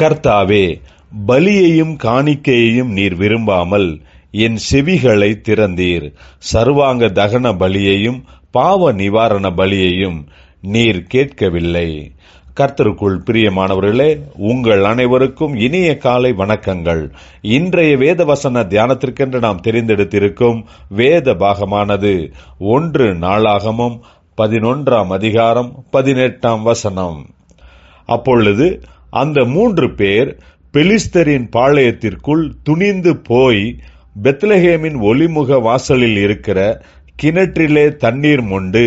கர்த்தாவே பலியையும் காணிக்கையையும் நீர் விரும்பாமல் என் செவிகளை திறந்தீர். சர்வாங்க தகன பலியையும் பாவ நிவாரண பலியையும் நீர் கேட்கவில்லை. கர்த்தருக்குள் பிரியமானவர்களே உங்கள் அனைவருக்கும் இனிய காலை வணக்கங்கள். இன்றைய வேத வசன தியானத்திற்கென்று நாம் தெரிந்தெடுத்திருக்கும் வேத பாகமானது ஒன்று நாளாகமும் பதினொன்றாம் அதிகாரம் பதினெட்டாம் வசனம். அப்பொழுது அந்த மூன்று பேர் பெலிஸ்தரின் பாளையத்திற்குள் துணிந்து போய் பெத்லஹேமின் ஒளிமுக வாசலில் இருக்கிற கிணற்றிலே தண்ணீர் மொண்டு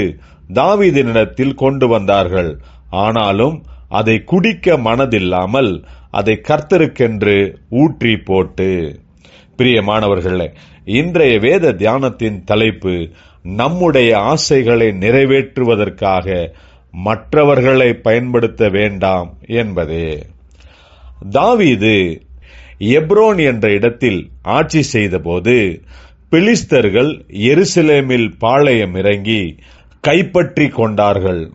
தாவீதினிடத்தில் கொண்டு வந்தார்கள். ஆனாலும் அதை குடிக்க மனதில்லாமல் அதை கர்த்தருக்கென்று ஊற்றி போட்டு. பிரியமானவர்களே இன்றைய வேத தியானத்தின் தலைப்பு நம்முடைய ஆசைகளை நிறைவேற்றுவதற்காக மற்றவர்களை பயன்படுத்த வேண்டாம் என்பதே. தாவீது எப்ரோன் என்ற இடத்தில் ஆட்சி செய்தபோது பிலிஸ்தர்கள் எருசலேமில் பாளையம் இறங்கி கைப்பற்றி கொண்டார்கள்.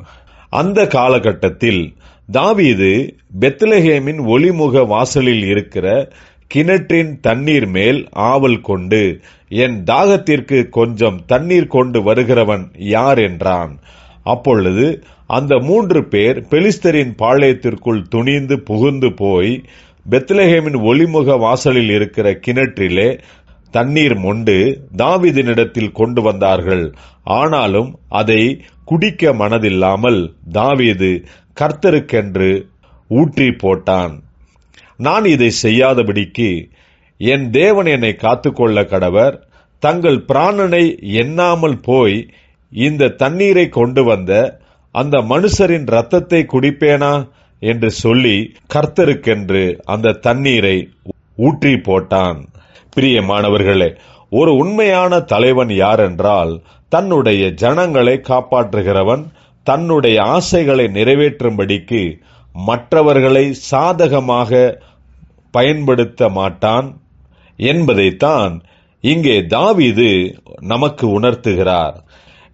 அந்த காலகட்டத்தில் தாவீது பெத்லஹேமின் ஒளிமுக வாசலில் இருக்கிற கிணற்றின் தண்ணீர் மேல் ஆவல் கொண்டு என் தாகத்திற்கு கொஞ்சம் தண்ணீர் கொண்டு வருகிறவன் யார்? என்றான். அப்பொழுது அந்த மூன்று பேர் பெலிஸ்தரின் பாளையத்திற்குள் துணிந்து புகுந்து போய் பெத்லஹேமின் ஒளிமுக வாசலில் இருக்கிற கிணற்றிலே தண்ணீர் மொண்டு தாவீதினிடத்தில் கொண்டு வந்தார்கள். ஆனாலும் அதை குடிக்க மனதில்லாமல் தாவீது கர்த்தருக்கென்று ஊற்றி போட்டான். நான் இதை செய்யாதபடிக்கு என் தேவன் என்னை காத்துக்கொள்ள கடவர். தங்கள் பிராணனை எண்ணாமல் போய் இந்த தண்ணீரை கொண்டு வந்த அந்த மனுஷரின் ரத்தத்தை குடிப்பேனா என்று சொல்லி கர்த்தருக்கென்று அந்த தண்ணீரை ஊற்றி போட்டான். பிரியமானவர்களே ஒரு உண்மையான தலைவன் யார் என்றால் தன்னுடைய ஜனங்களை காப்பாற்றுகிறவன் தன்னுடைய ஆசைகளை நிறைவேற்றும்படிக்கு மற்றவர்களை சாதகமாக பயன்படுத்த மாட்டான் என்பதைத்தான் இங்கே தாவிது நமக்கு உணர்த்துகிறார்.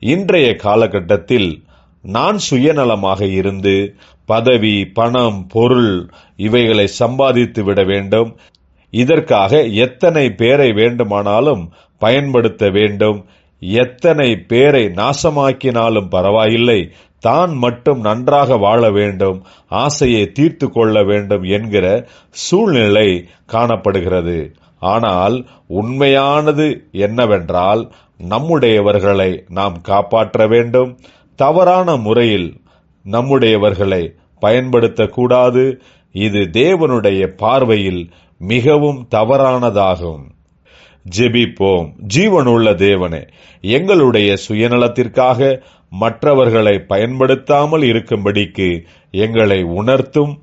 இன்றைய காலகட்டத்தில் நான் சுயநலமாக இருந்து பதவி பணம் பொருள் இவைகளை சம்பாதித்து விட வேண்டும். இதற்காக எத்தனை பேரை வேண்டுமானாலும் பயன்படுத்த வேண்டும். எத்தனை பேரை நாசமாக்கினாலும் பரவாயில்லை. தான் மட்டும் நன்றாக வாழ வேண்டும். ஆசையை தீர்த்து கொள்ள வேண்டும் என்கிற சூழ்நிலை காணப்படுகிறது. ஆனால் உண்மையானது என்னவென்றால் நம்முடையவர்களை நாம் காப்பாற்ற வேண்டும். தவறான முறையில் நம்முடையவர்களை பயன்படுத்தக்கூடாது. இது தேவனுடைய பார்வையில் மிகவும் தவறானதாகும். ஜெபிப்போம். ஜீவனுள்ள தேவனே எங்களுடைய சுயநலத்திற்காக மற்றவர்களை பயன்படுத்தாமல் இருக்கும்படிக்கு எங்களை உணர்த்தும்.